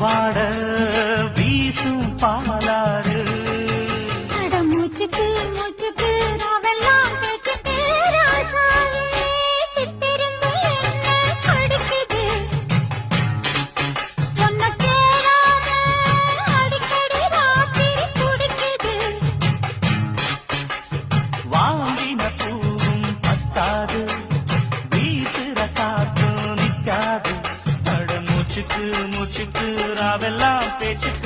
பாட நிக்காது வீசுற காத்து நிக்காது மூச்சுக்கு மூச்சுக்கு ராவெல்லாம் பேச்சுக்கு